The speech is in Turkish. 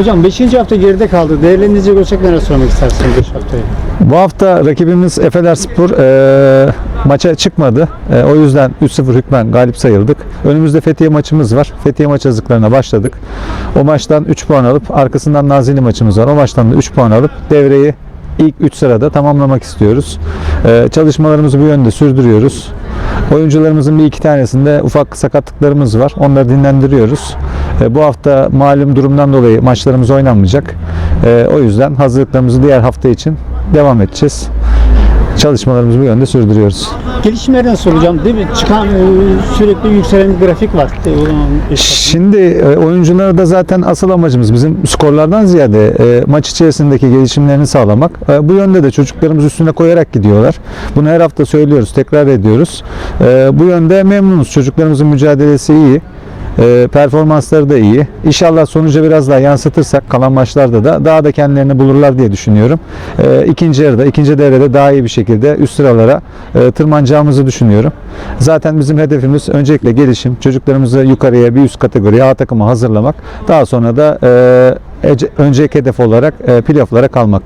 Hocam 5. hafta geride kaldı. Değerlendirecek olsak neler sormak istersiniz 5 haftayı? Bu hafta rakibimiz Efeler Spor e, maça çıkmadı. E, o yüzden 3-0 hükmen galip sayıldık. Önümüzde Fethiye maçımız var. Fethiye maç hazırlıklarına başladık. O maçtan 3 puan alıp arkasından Nazilli maçımız var. O maçtan da 3 puan alıp devreyi ilk 3 sırada tamamlamak istiyoruz. E, çalışmalarımızı bu yönde sürdürüyoruz. Oyuncularımızın bir iki tanesinde ufak sakatlıklarımız var. Onları dinlendiriyoruz. E, bu hafta malum durumdan dolayı maçlarımız oynanmayacak. E, o yüzden hazırlıklarımızı diğer hafta için devam edeceğiz. Çalışmalarımızı bu yönde sürdürüyoruz. Gelişmelerden soracağım değil mi? Çıkan e, sürekli yükselen bir grafik var. Şimdi oyunculara da zaten asıl amacımız bizim skorlardan ziyade maç içerisindeki gelişimlerini sağlamak. Bu yönde de çocuklarımız üstüne koyarak gidiyorlar. Bunu her hafta söylüyoruz, tekrar ediyoruz. Bu yönde memnunuz. Çocuklarımızın mücadelesi iyi. E, performansları da iyi. İnşallah sonuca biraz daha yansıtırsak kalan maçlarda da daha da kendilerini bulurlar diye düşünüyorum. E, ikinci yarıda, ikinci devrede daha iyi bir şekilde üst sıralara e, tırmanacağımızı düşünüyorum. Zaten bizim hedefimiz öncelikle gelişim, çocuklarımızı yukarıya bir üst kategoriye A takıma hazırlamak. Daha sonra da e, önceki hedef olarak e, playoff'lara kalmak.